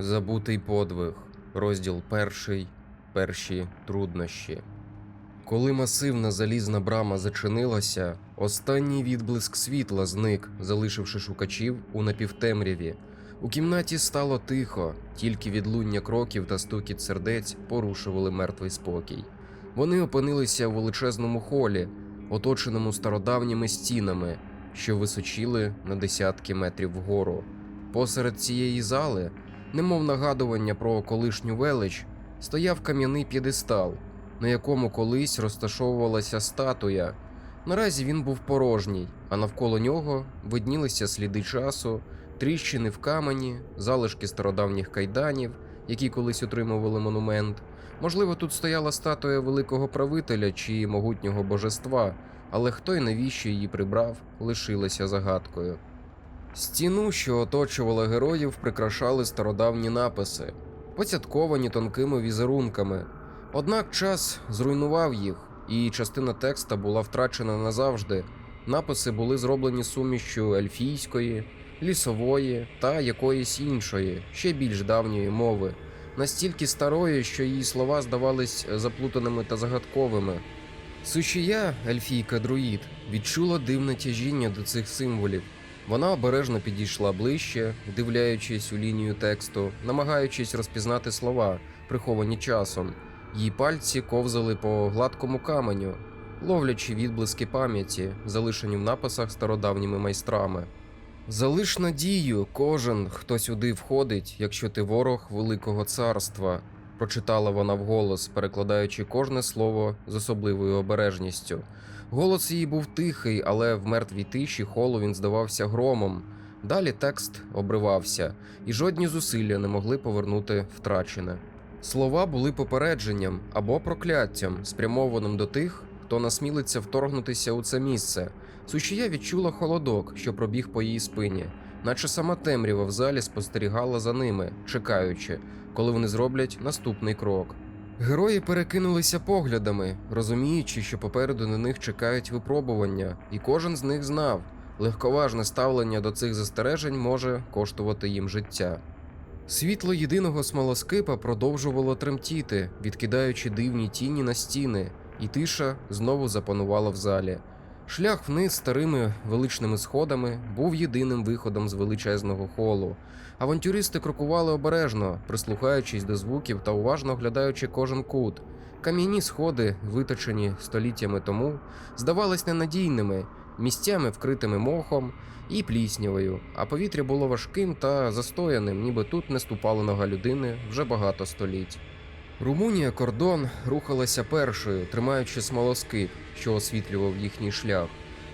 Забутий подвиг, розділ перший, перші труднощі. Коли масивна залізна брама зачинилася, останній відблиск світла зник, залишивши шукачів у напівтемряві. У кімнаті стало тихо, тільки відлуння кроків та стукіт сердець порушували мертвий спокій. Вони опинилися у величезному холі, оточеному стародавніми стінами, що височіли на десятки метрів вгору. Посеред цієї зали, немов нагадування про колишню велич, стояв кам'яний п'єдестал, на якому колись розташовувалася статуя. Наразі він був порожній, а навколо нього виднілися сліди часу, тріщини в камені, залишки стародавніх кайданів, які колись утримували монумент. Можливо, тут стояла статуя великого правителя чи могутнього божества, але хто й навіщо її прибрав, лишилося загадкою. Стіну, що оточувала героїв, прикрашали стародавні написи, поцятковані тонкими візерунками. Однак час зруйнував їх, і частина текста була втрачена назавжди. Написи були зроблені сумішчю ельфійської, лісової та якоїсь іншої, ще більш давньої мови, настільки старої, що її слова здавались заплутаними та загадковими. Сушія, ельфійка друїд, відчула дивне тяжіння до цих символів. Вона обережно підійшла ближче, вдивляючись у лінію тексту, намагаючись розпізнати слова, приховані часом. Її пальці ковзали по гладкому каменю, ловлячи відблиски пам'яті, залишені в написах стародавніми майстрами. Залиш надію, кожен, хто сюди входить, якщо ти ворог Великого царства, прочитала вона вголос, перекладаючи кожне слово з особливою обережністю. Голос її був тихий, але в мертвій тиші холу він здавався громом. Далі текст обривався, і жодні зусилля не могли повернути втрачене. Слова були попередженням або прокляттям, спрямованим до тих, хто насмілиться вторгнутися у це місце. Сушія відчула холодок, що пробіг по її спині, наче сама темрява в залі спостерігала за ними, чекаючи, коли вони зроблять наступний крок. Герої перекинулися поглядами, розуміючи, що попереду на них чекають випробування, і кожен з них знав, легковажне ставлення до цих застережень може коштувати їм життя. Світло єдиного смолоскипа продовжувало тремтіти, відкидаючи дивні тіні на стіни, і тиша знову запанувала в залі. Шлях вниз старими величними сходами був єдиним виходом з величезного холу. Авантюристи крокували обережно, прислухаючись до звуків та уважно оглядаючи кожен кут. Кам'яні сходи, виточені століттями тому, здавались ненадійними, місцями вкритими мохом і пліснявою, а повітря було важким та застояним, ніби тут не ступала нога людини вже багато століть. Румунія кордон рухалася першою, тримаючи смолоскип, що освітлював їхній шлях.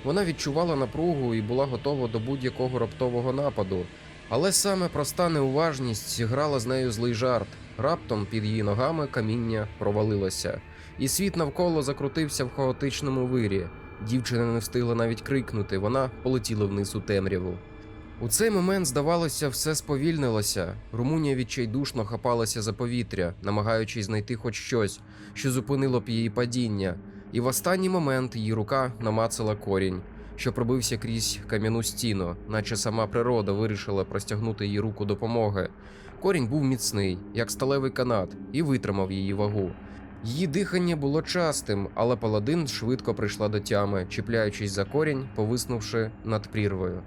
Вона відчувала напругу і була готова до будь-якого раптового нападу. Але саме проста неуважність зіграла з нею злий жарт. Раптом під її ногами каміння провалилося, і світ навколо закрутився в хаотичному вирі. Дівчина не встигла навіть крикнути, вона полетіла вниз у темряву. У цей момент, здавалося, все сповільнилося. Румунія відчайдушно хапалася за повітря, намагаючись знайти хоч щось, що зупинило б її падіння. І в останній момент її рука намацала корінь, що пробився крізь кам'яну стіну, наче сама природа вирішила простягнути їй руку допомоги. Корінь був міцний, як сталевий канат, і витримав її вагу. Її дихання було частим, але паладин швидко прийшла до тями, чіпляючись за корінь, повиснувши над прірвою.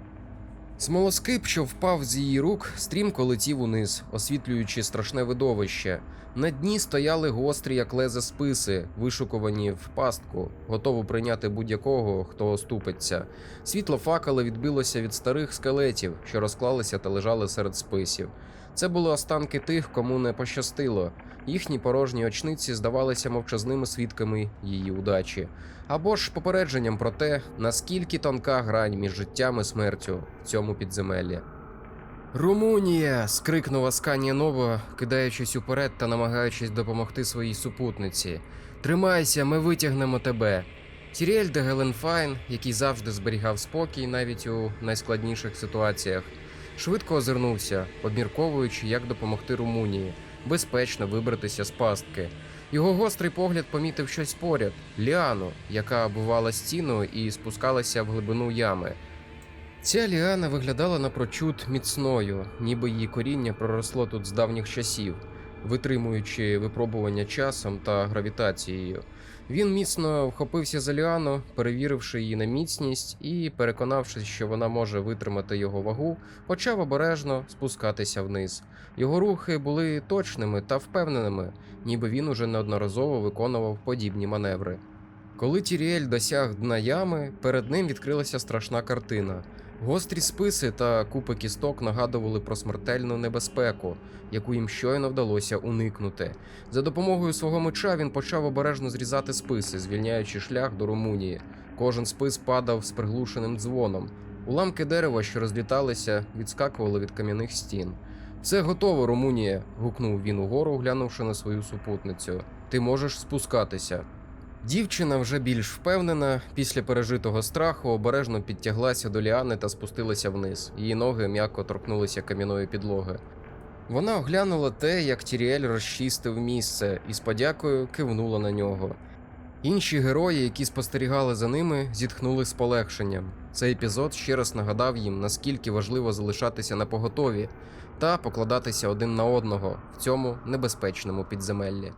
Смолоскип, що впав з її рук, стрімко летів униз, освітлюючи страшне видовище. На дні стояли гострі, як лезе списи, вишукувані в пастку, готову прийняти будь-якого, хто оступиться. Світло факела відбилося від старих скелетів, що розклалися та лежали серед списів. Це були останки тих, кому не пощастило. Їхні порожні очниці здавалися мовчазними свідками її удачі, або ж попередженням про те, наскільки тонка грань між життям і смертю в цьому підземеллі. Румунія! скрикнув Асканія Ново, кидаючись уперед та намагаючись допомогти своїй супутниці. Тримайся, ми витягнемо тебе. Тіріель де Геленфайн, який завжди зберігав спокій навіть у найскладніших ситуаціях, швидко озирнувся, обмірковуючи, як допомогти Румунії безпечно вибратися з пастки. Його гострий погляд помітив щось поряд ліану, яка обувала стіну і спускалася в глибину ями. Ця ліана виглядала напрочуд міцною, ніби її коріння проросло тут з давніх часів, витримуючи випробування часом та гравітацією. Він міцно вхопився за ліану, перевіривши її на міцність і, переконавшись, що вона може витримати його вагу, почав обережно спускатися вниз. Його рухи були точними та впевненими, ніби він уже неодноразово виконував подібні маневри. Коли Тіріель досяг дна ями, перед ним відкрилася страшна картина. Гострі списи та купи кісток нагадували про смертельну небезпеку, яку їм щойно вдалося уникнути. За допомогою свого меча він почав обережно зрізати списи, звільняючи шлях до Румунії. Кожен спис падав з приглушеним дзвоном. Уламки дерева, що розліталися, відскакували від кам'яних стін. Все готово, Румунія. гукнув він угору, глянувши на свою супутницю. Ти можеш спускатися. Дівчина вже більш впевнена, після пережитого страху обережно підтяглася до ліани та спустилася вниз. Її ноги м'яко торкнулися кам'яної підлоги. Вона оглянула те, як Тіріель розчистив місце, і з подякою кивнула на нього. Інші герої, які спостерігали за ними, зітхнули з полегшенням. Цей епізод ще раз нагадав їм, наскільки важливо залишатися на поготові та покладатися один на одного в цьому небезпечному підземеллі.